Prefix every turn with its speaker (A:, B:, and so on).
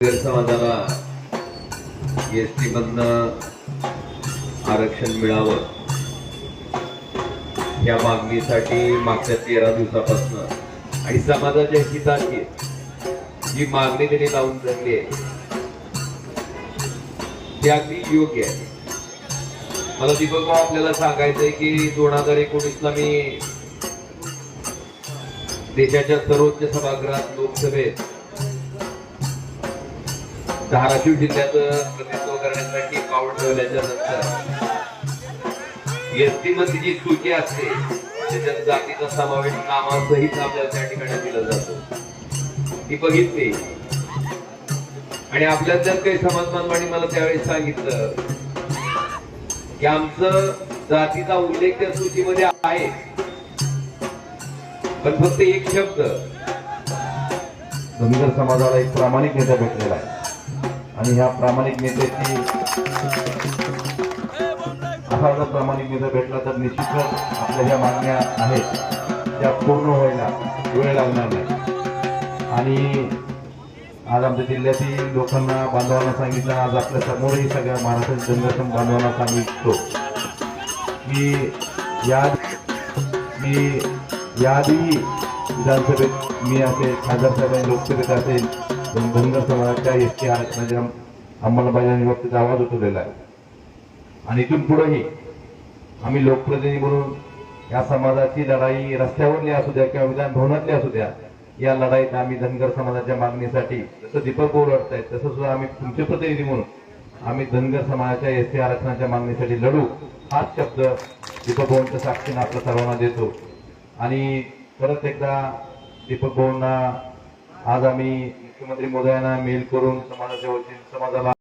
A: समाजाला S T मधनं आरक्षण मिळावं या मागणीसाठी मागच्या तेरा दिवसापासून. आणि समाजाच्या हिताची जी मागणी त्यांनी लावून धरली आहे ती अगदी योग्य आहे. मला दीपक भाऊ आपल्याला सांगायचंय की दोन हजार एकोणीसला मी देशाच्या सर्वोच्च सभागृहात लोकसभेत धाराशिव जिल्ह्याचं प्रतिनिधित्व करण्यासाठी पाऊल ठेवल्याच्या नंतर एसटीमध्ये जी सूची असते त्याच्यात जातीचा समावेश नामासहित आपल्याला त्या ठिकाणी दिला जातो. ती बघितली. आणि आपल्यातल्याच काही समाज मला त्यावेळेस सांगितलं की आमचं जातीचा उल्लेख त्या सूचीमध्ये आहे पण फक्त एक शब्द.
B: धनगर समाजाला एक प्रामाणिक नेता भेटलेला आहे. आणि ह्या प्रामाणिक नेत्याची असा जर प्रामाणिक नेता भेटला तर निश्चितच आपल्या ज्या मागण्या आहेत त्या पूर्ण व्हायला वेळ लागणार नाही. आणि आज आमच्या जिल्ह्यातील लोकांना बांधवांना सांगितलं आज आपल्या समोरही सगळ्या महाराष्ट्रातील धनगर बांधवांना सांगितलो की या मी याआधी विधानसभेत मी असेल खासदार साहेबांनी लोकसभेत असेल धनगर समाजाच्या एस टी आरक्षणाच्या म्हणजे अंमलबजावणी बाबतीत आवाज उठवलेला आहे. आणि इथून पुढेही आम्ही लोकप्रतिनिधी म्हणून या समाजाची लढाई रस्त्यावरली असू द्या किंवा विधान भवनातली असू द्या या लढाईत आम्ही धनगर समाजाच्या मागणीसाठी जसं दीपक वाटत लढतायत तसं सुद्धा आम्ही तुमचे प्रतिनिधी म्हणून आम्ही धनगर समाजाच्या एस टी आरक्षणाच्या मागणीसाठी लढू. हाच शब्द दीपक भवनच्या साक्षीने आपल्या सर्वांना देतो. आणि परत एकदा दीपक भाऊंना आज आम्ही मुख्यमंत्री मोदयांना मेल करून समाजाच्या वतीने समाजाला